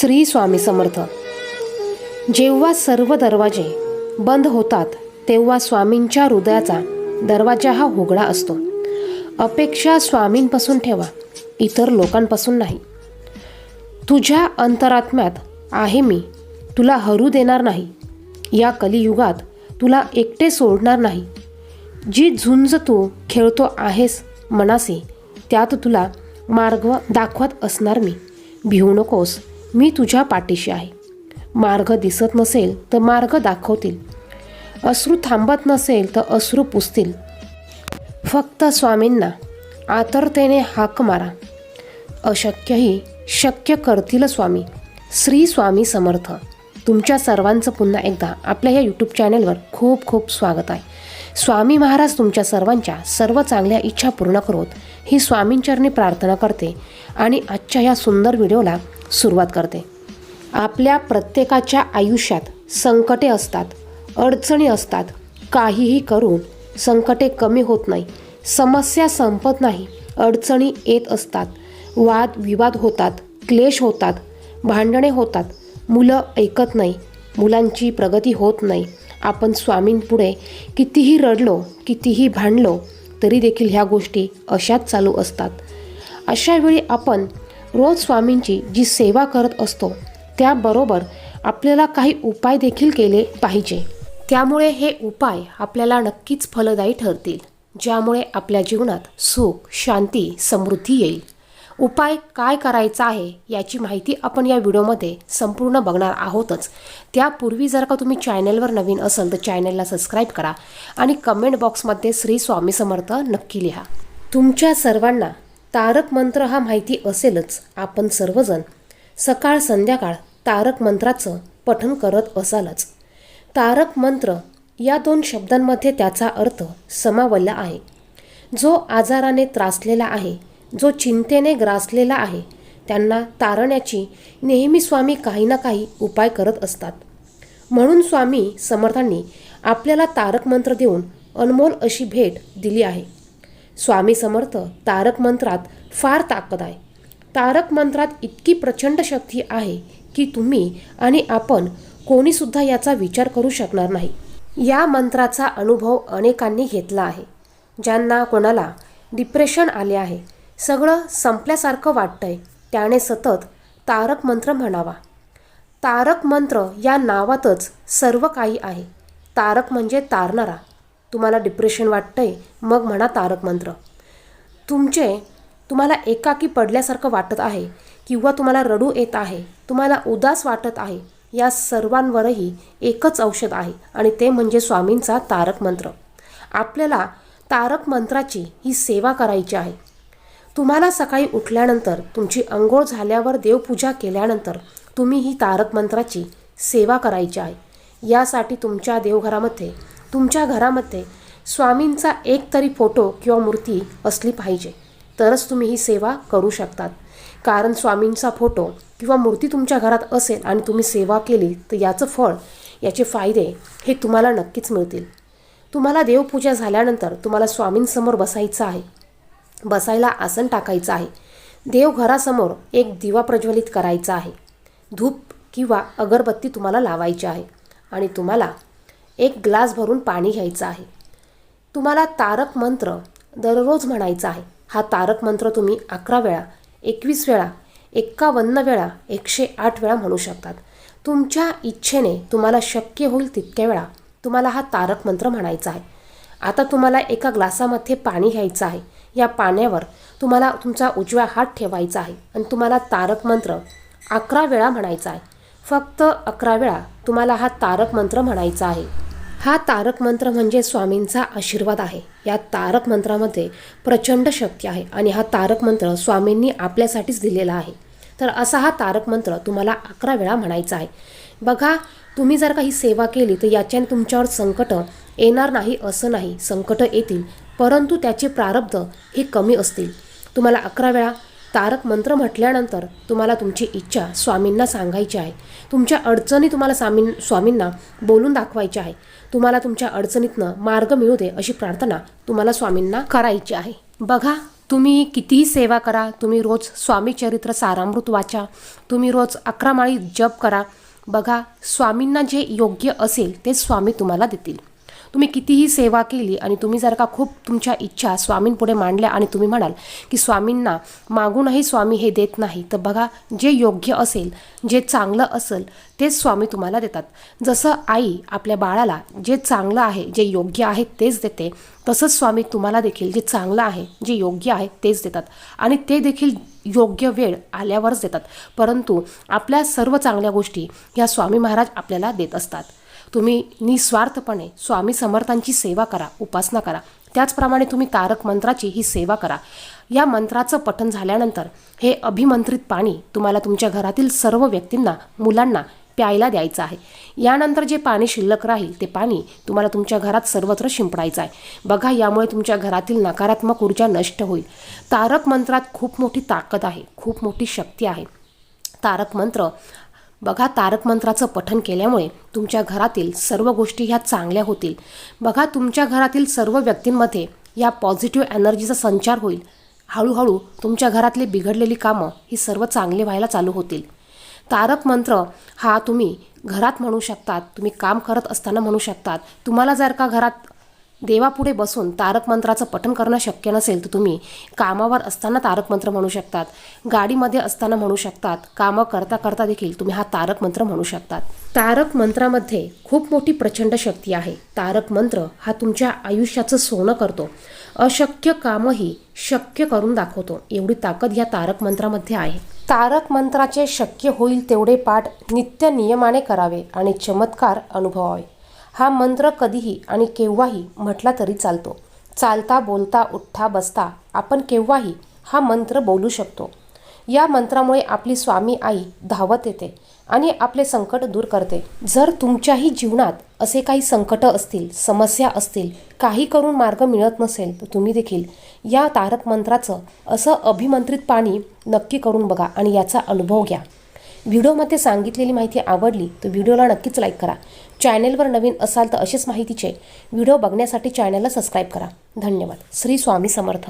श्री स्वामी समर्थ. जेव्हा सर्व दरवाजे बंद होतात तेव्हा स्वामींच्या हृदयाचा दरवाजा हा उघडा असतो. अपेक्षा स्वामींपासून ठेवा इतर लोकांपासून नाही. तुझ्या अंतरात्म्यात आहे मी तुला हरू देणार नाही. या कलियुगात तुला एकटे सोडणार नाही. जी झुंज तू खेळतो आहेस मनासी त्यात तुला मार्ग दाखवत असणार मी. भिवू नकोस मी तुझ्या पाठीशी आहे. मार्ग दिसत नसेल तर मार्ग दाखवतील. अश्रू थांबत नसेल तर अश्रू पुसतील. फक्त स्वामींना आतरतेने हाक मारा. अशक्यही शक्य करतील स्वामी. श्री स्वामी समर्थ. तुमच्या सर्वांचं पुन्हा एकदा आपल्या या यूट्यूब चॅनलवर खूप खूप स्वागत आहे. स्वामी महाराज तुमच्या सर्वांच्या सर्व चांगल्या इच्छा पूर्ण करोत. ही स्वामींचरणी प्रार्थना करते आणि आजच्या या सुंदर व्हिडिओला सुरुवात करते. आपल्या प्रत्येकाच्या आयुष्यात संकटे असतात अडचणी असतात. काहीही करून संकटे कमी होत नाही. समस्या संपत नाही. अडचणी येत असतात. वाद विवाद होतात क्लेश होतात भांडणे होतात. मुलं ऐकत नाही. मुलांची प्रगती होत नाही. आपण स्वामींपुढे कितीही रडलो कितीही भांडलो तरी देखील ह्या गोष्टी अशाच चालू असतात. अशावेळी आपण रोज स्वामींची जी सेवा करत असतो त्याबरोबर आपल्याला काही उपाय देखील केले पाहिजे. त्यामुळे हे उपाय आपल्याला नक्कीच फलदायी ठरतील ज्यामुळे आपल्या जीवनात सुख शांती समृद्धी येईल. उपाय काय करायचा आहे याची माहिती आपण या व्हिडिओमध्ये संपूर्ण बघणार आहोतच. त्यापूर्वी जर का तुम्ही चॅनलवर नवीन असाल तर चॅनलला सबस्क्राईब करा आणि कमेंट बॉक्समध्ये श्री स्वामी समर्थ नक्की लिहा. तुमच्या सर्वांना तारक मंत्र हा माहिती असेलच. आपण सर्वजण सकाळ संध्याकाळ तारक मंत्राचं पठन करत असालच. तारक मंत्र या दोन शब्दांमध्ये त्याचा अर्थ समावल्ला आहे. जो आजाराने त्रासलेला आहे जो चिंतेने ग्रासलेला आहे त्यांना तारण्याची नेहमी स्वामी काही ना काही उपाय करत असतात. म्हणून स्वामी समर्थांनी आपल्याला तारक मंत्र देऊन अनमोल अशी भेट दिली आहे. स्वामी समर्थ तारक मंत्रात फार ताकद आहे. तारक मंत्रात इतकी प्रचंड शक्ती आहे की तुम्ही आणि आपण कोणीसुद्धा याचा विचार करू शकणार नाही. या मंत्राचा अनुभव अनेकांनी घेतला आहे. ज्यांना कोणाला डिप्रेशन आले आहे सगळं संपल्यासारखं वाटतंय. त्याने सतत तारक मंत्र म्हणावा. तारक मंत्र या नावातच सर्व काही आहे. तारक म्हणजे तारणारा. तुम्हाला डिप्रेशन वाटतंय मग म्हणा तारक मंत्र. तुमचे तुम्हाला एकाकी पडल्यासारखं वाटत आहे किंवा तुम्हाला रडू येत आहे तुम्हाला उदास वाटत आहे या सर्वांवरही एकच औषध आहे आणि ते म्हणजे स्वामींचा तारक मंत्र. आपल्याला तारक मंत्राची ही सेवा करायची आहे. तुम्हाला सकाळी उठल्यानंतर तुमची अंघोळ झाल्यावर देवपूजा केल्यानंतर तुम्ही ही तारक मंत्राची सेवा करायची आहे. यासाठी तुमच्या देवघरामध्ये तुमच्या घरामध्ये स्वामींचा एक तरी फोटो किंवा मूर्ती असली पाहिजे. तरच तुम्ही ही सेवा करू शकतात. कारण स्वामींचा फोटो किंवा मूर्ती तुमच्या घरात असेल आणि तुम्ही सेवा केली तर याचं फळ याचे फायदे हे तुम्हाला नक्कीच मिळतील. तुम्हाला देवपूजा झाल्यानंतर तुम्हाला स्वामींसमोर बसायचं आहे. बसायला आसन टाकायचं आहे. देवघरासमोर एक दिवा प्रज्वलित करायचा आहे. धूप किंवा अगरबत्ती तुम्हाला लावायची आहे आणि तुम्हाला एक ग्लास भरून पाणी घ्यायचं आहे. तुम्हाला तारक मंत्र दररोज म्हणायचा आहे. हा तारक मंत्र तुम्ही अकरा वेळा एकवीस वेळा एक्कावन्न वेळा एकशे आठ वेळा म्हणू शकतात. तुमच्या इच्छेने तुम्हाला शक्य होईल तितक्या वेळा तुम्हाला हा तारक मंत्र म्हणायचा आहे. आता तुम्हाला एका ग्लासामध्ये पाणी घ्यायचं आहे. या पाण्यावर तुम्हाला तुमचा उजवा हात ठेवायचा आहे आणि तुम्हाला तारक मंत्र अकरा वेळा म्हणायचा आहे. फक्त अकरा वेळा तुम्हाला हा तारक मंत्र म्हणायचा आहे. हा तारक मंत्र म्हणजे स्वामींचा आशीर्वाद आहे. या तारक मंत्रामध्ये प्रचंड शक्ती आहे आणि हा तारक मंत्र स्वामींनी आपल्यासाठीच दिलेला आहे. तर असा हा तारक मंत्र तुम्हाला अकरा वेळा म्हणायचा आहे. बघा तुम्ही जर काही सेवा केली तर याच्याने तुमच्यावर संकट येणार नाही असं नाही संकटं येतील परंतु त्याचे प्रारब्ध हे कमी असतील. तुम्हाला अकरा वेळा तारक मंत्र म्हटल्यानंतर तुम्हाला तुमची इच्छा स्वामींना सांगायची आहे. तुमच्या अडचणी तुम्हाला स्वामीं स्वामींना बोलून दाखवायच्या आहे. तुम्हाला तुमच्या अडचणीतनं मार्ग मिळू दे अशी प्रार्थना तुम्हाला स्वामींना करायची आहे. बघा तुम्ही कितीही सेवा करा तुम्ही रोज स्वामी चरित्र सारामृत वाचा तुम्ही रोज अकरा माळी जप करा. बघा स्वामींना जे योग्य असेल ते स्वामी तुम्हाला देतील. तुम्ही कितीही सेवा केली आणि तुम्ही जर का खूप तुमच्या इच्छा स्वामींपुढे मांडल्या आणि तुम्ही म्हणाल की स्वामींना मागूनही स्वामी हे देत नाही तर बघा जे योग्य असेल जे चांगलं असेल तेच स्वामी तुम्हाला देतात. जसं आई आपल्या बाळाला जे चांगलं आहे जे योग्य आहे तेच देते तसंच स्वामी तुम्हाला देखील जे चांगलं आहे जे योग्य आहे तेच देतात. आणि ते देखील योग्य वेळ आल्यावरच देतात. परंतु आपल्या सर्व चांगल्या गोष्टी ह्या स्वामी महाराज आपल्याला देत असतात. तुम्ही निस्वार्थपणे स्वामी समर्थांची सेवा करा उपासना करा. त्याचप्रमाणे तुम्ही तारक मंत्राची ही सेवा करा. या मंत्राचं पठण झाल्यानंतर हे अभिमंत्रित पाणी तुम्हाला तुमच्या घरातील सर्व व्यक्तींना मुलांना प्यायला द्यायचं आहे. यानंतर जे पाणी शिल्लक राहील ते पाणी तुम्हाला तुमच्या घरात सर्वत्र शिंपडायचं आहे. बघा यामुळे तुमच्या घरातील नकारात्मक ऊर्जा नष्ट होईल. तारक मंत्रात खूप मोठी ताकद आहे खूप मोठी शक्ती आहे. तारक मंत्र बघा तारक मंत्राचं पठन केल्यामुळे तुमच्या घरातील सर्व गोष्टी ह्या चांगल्या होतील. बघा तुमच्या घरातील सर्व व्यक्तींमध्ये या पॉझिटिव्ह एनर्जीचा संचार होईल. हळूहळू तुमच्या घरातली बिघडलेली कामं ही सर्व चांगली व्हायला चालू होतील. तारक मंत्र हा तुम्ही घरात म्हणू शकतात तुम्ही काम करत असताना म्हणू शकतात. तुम्हाला जर का घरात देवापुढे बसून तारक मंत्राचं पठन करणं शक्य नसेल तर तुम्ही कामावर असताना तारक मंत्र म्हणू शकतात. गाडीमध्ये असताना म्हणू शकतात. कामं करता करता देखील तुम्ही हा तारक मंत्र म्हणू शकतात. तारक मंत्रामध्ये खूप मोठी प्रचंड शक्ती आहे. तारक मंत्र हा तुमच्या आयुष्याचं सोनं करतो. अशक्य कामही शक्य करून दाखवतो. एवढी ताकद या तारक मंत्रामध्ये आहे. तारक मंत्राचे शक्य होईल तेवढे पाठ नित्य नियमाने करावे आणि चमत्कार अनुभवावे. हा मंत्र कधीही आणि केव्हाही म्हटला तरी चालतो. चालता बोलता उठता बसता आपण केव्हाही हा मंत्र बोलू शकतो. या मंत्रामुळे आपली स्वामी आई धावत येते आणि आपले संकट दूर करते. जर तुमच्याही जीवनात असे काही संकट असतील समस्या असतील काही करून मार्ग मिळत नसेल तर तुम्ही देखील या तारक मंत्राचं असं अभिमंत्रित पाणी नक्की करून बघा आणि याचा अनुभव घ्या. व्हिडिओमध्ये सांगितलेली माहिती आवडली तर व्हिडिओला नक्कीच लाईक करा. चॅनेलवर नवीन असाल तर असेच माहितीचे व्हिडिओ बघण्यासाठी चॅनलला सबस्क्राईब करा. धन्यवाद. श्री स्वामी समर्थ.